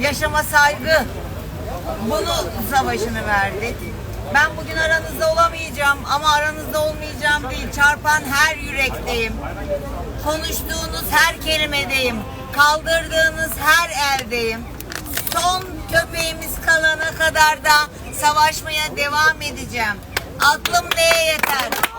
yaşama saygı. Bunu savaşını verdik. Ben bugün aranızda olamayacağım ama aranızda olmayacağım değil. Çarpan her yürekteyim. Konuştuğunuz her kelimedeyim. Kaldırdığınız her eldeyim. Son köpeğimiz kalana kadar da savaşmaya devam edeceğim. Aklım neye yeter?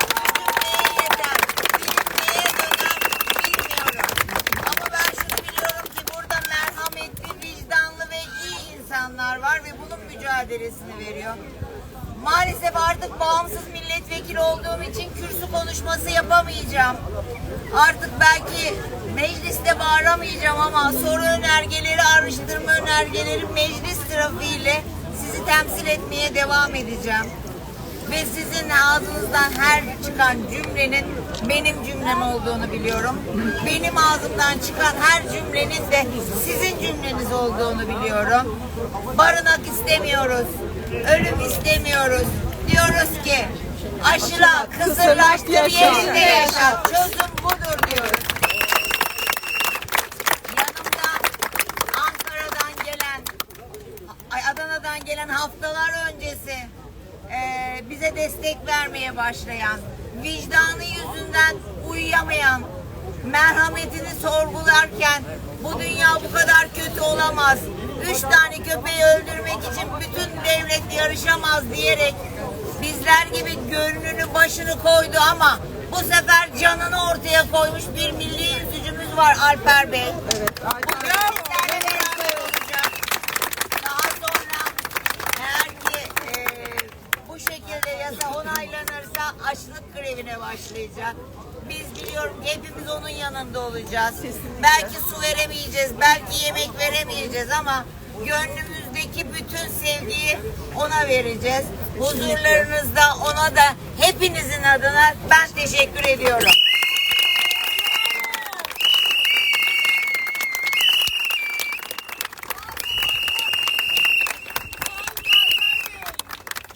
Mücadelesini veriyor. Maalesef artık bağımsız milletvekili olduğum için kürsü konuşması yapamayacağım. Artık belki mecliste bağıramayacağım ama soru önergeleri, araştırma önergeleri meclis trafiğiyle sizi temsil etmeye devam edeceğim. Ve sizin ağzınızdan her çıkan cümlenin benim cümlem olduğunu biliyorum. Benim ağzımdan çıkan her cümlenin de sizin cümleniz olduğunu biliyorum. Barınak istemiyoruz. Ölüm istemiyoruz. Diyoruz ki aşıla, kısırlaştır, yerinde yaşa. Çözüm budur diyoruz. Yanımda Ankara'dan gelen, ay Adana'dan gelen haftalar öncesi eee, bize destek vermeye başlayan, vicdanı yüzünden uyuyamayan, merhametini sorgularken bu dünya bu kadar kötü olamaz. Üç tane köpeği öldürmek için bütün devlet yarışamaz diyerek bizler gibi gönlünü başını koydu ama bu sefer canını ortaya koymuş bir milli yüzücümüz var Alper Bey. Evet. Bu beraber olacak. Daha sonra eğer ki e, bu şekilde yasa onaylanırsa açlık grevine başlayacak. Biz biliyorum hepimiz onun yanında olacağız. Belki su veremeyeceğiz, belki yemek veremeyeceğiz ama gönlümüzdeki bütün sevgiyi ona vereceğiz. Huzurlarınızda ona da hepinizin adına ben teşekkür ediyorum.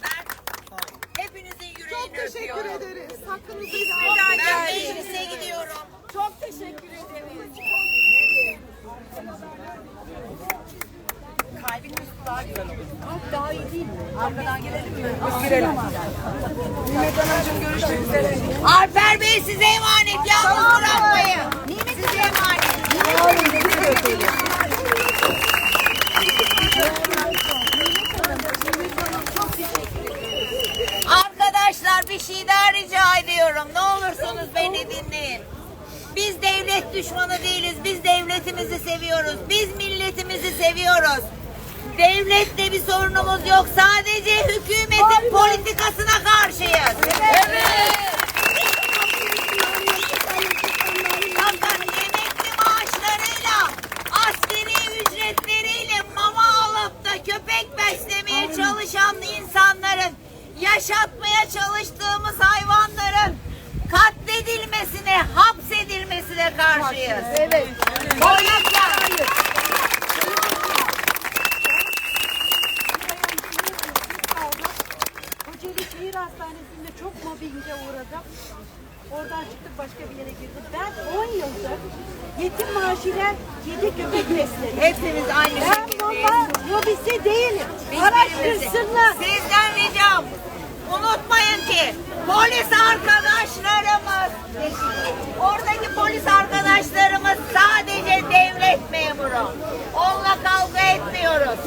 Ben hepinizin yüreğini Çok teşekkür öpüyorum. ederiz. Hakkınızı Ben helal meclise gidiyorum. Çok teşekkür ederiz. Alper Bey size emanet. Yalnız bırakmayın. Size emanet. Arkadaşlar bir şey daha rica ediyorum. Ne olursunuz beni dinleyin. Biz devlet düşmanı değiliz. Biz devletimizi seviyoruz. Biz milletimizi seviyoruz. Devletle bir sorunumuz yok. Sadece hükümetin Hastanesi'nde çok mobbinge uğradım. Oradan çıktık başka bir yere girdik. Ben 10 yıldır yetim maaşıyla 7 köpek besledim. hepimiz aynı Ben şekildeyiz. baba lobisi değilim. Biz Araştırsınlar. Sizden ricam unutmayın ki polis arkadaşlarımız oradaki polis arkadaşlarımız sadece devlet memuru. Onunla kavga etmiyoruz.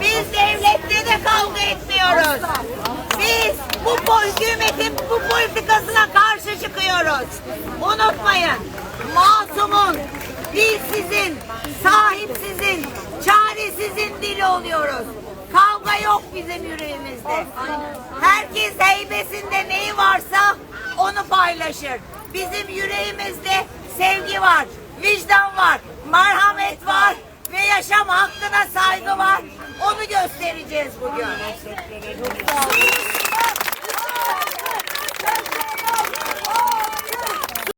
Biz devlette de kavga etmiyoruz. Po- hükümetin bu politikasına karşı çıkıyoruz. Unutmayın. Masumun, dilsizin, sahipsizin, çaresizin dili oluyoruz. Kavga yok bizim yüreğimizde. Herkes heybesinde neyi varsa onu paylaşır. Bizim yüreğimizde sevgi var, vicdan var, merhamet var ve yaşam hakkına saygı var. Onu göstereceğiz bugün.